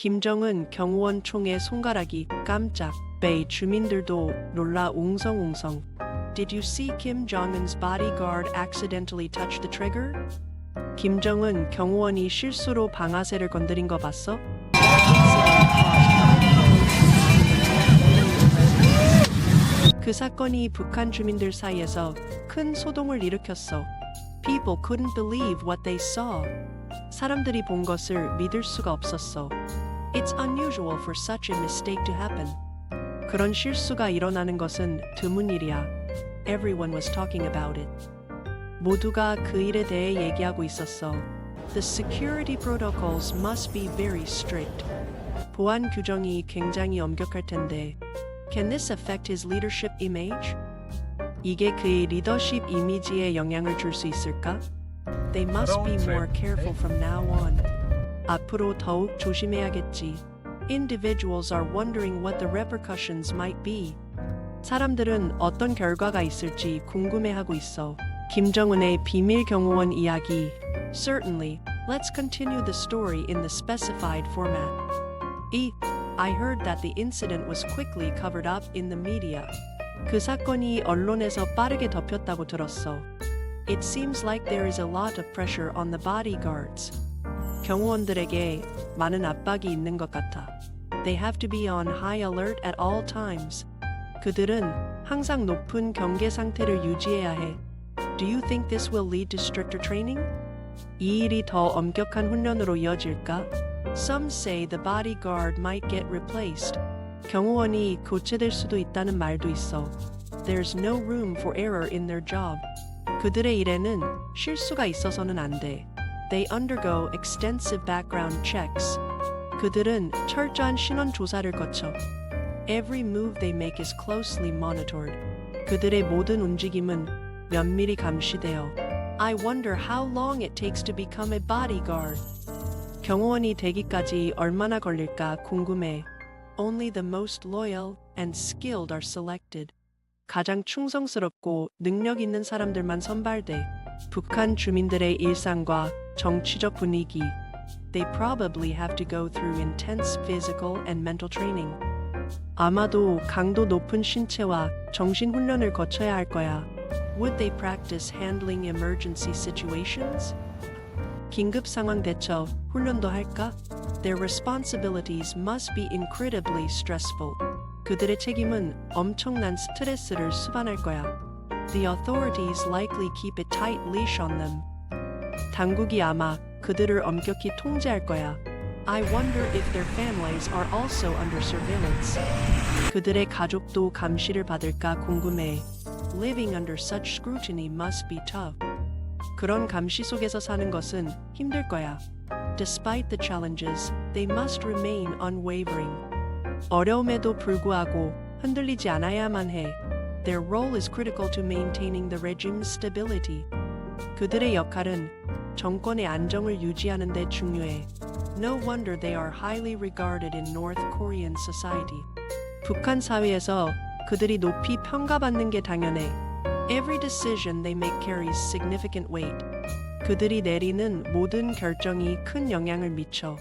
김정은 경호원 총의 손가락이 깜짝. 베이 주민들도 놀라 웅성웅성. Did you see Kim Jong-un's bodyguard accidentally touch the trigger? 김정은 경호원이 실수로 방아쇠를 건드린 거 봤어? 그 사건이 북한 주민들 사이에서 큰 소동을 일으켰어. People couldn't believe what they saw. 사람들이 본 것을 믿을 수가 없었어. It's unusual for such a mistake to happen. 그런 실수가 일어나는 것은 드문 일이야. Everyone was talking about it. 모두가 그 일에 대해 얘기하고 있었어. The security protocols must be very strict. 보안 규정이 굉장히 엄격할 텐데. Can this affect his leadership image? 이게 그의 리더십 이미지에 영향을 줄 수 있을까? They must be more careful from now on. 앞으로 더욱 조심해야겠지. Individuals are wondering what the repercussions might be. 사람들은 어떤 결과가 있을지 궁금해하고 있어. 김정은의 비밀 경호원 이야기. Certainly, let's continue the story in the specified format. 이 I heard that the incident was quickly covered up in the media. 그 사건이 언론에서 빠르게 덮였다고 들었어. It seems like there is a lot of pressure on the bodyguards. 경호원들에게 많은 압박이 있는 것 같아. They have to be on high alert at all times. 그들은 항상 높은 경계 상태를 유지해야 해. Do you think this will lead to stricter training? 이 일이 더 엄격한 훈련으로 이어질까? Some say the bodyguard might get replaced. 경호원이 교체될 수도 있다는 말도 있어. There's no room for error in their job. 그들의 일에는 실수가 있어서는 안 돼. They undergo extensive background checks. 그들은 철저한 신원 조사를 거쳐. Every move they make is closely monitored. 그들의 모든 움직임은 면밀히 감시되어. I wonder how long it takes to become a bodyguard. 경호원이 되기까지 얼마나 걸릴까 궁금해. Only the most loyal and skilled are selected. 가장 충성스럽고 능력 있는 사람들만 선발돼. 북한 주민들의 일상과 정치적 분위기. They probably have to go through intense physical and mental training. 아마도 강도 높은 신체와 정신 훈련을 거쳐야 할 거야. Would they practice handling emergency situations? 긴급 상황 대처 훈련도 할까? Their responsibilities must be incredibly stressful. 그들의 책임은 엄청난 스트레스를 수반할 거야. The authorities likely keep a tight leash on them. 당국이 아마 그들을 엄격히 통제할 거야. I wonder if their families are also under surveillance. 그들의 가족도 감시를 받을까 궁금해. Living under such scrutiny must be tough. 그런 감시 속에서 사는 것은 힘들 거야. Despite the challenges, they must remain unwavering. 어려움에도 불구하고 흔들리지 않아야만 해. Their role is critical to maintaining the regime's stability. 그들의 역할은 정권의 안정을 유지하는 데 중요해. No wonder they are highly regarded in North Korean society. 북한 사회에서 그들이 높이 평가받는 게 당연해. Every decision they make carries significant weight. 그들이 내리는 모든 결정이 큰 영향을 미쳐.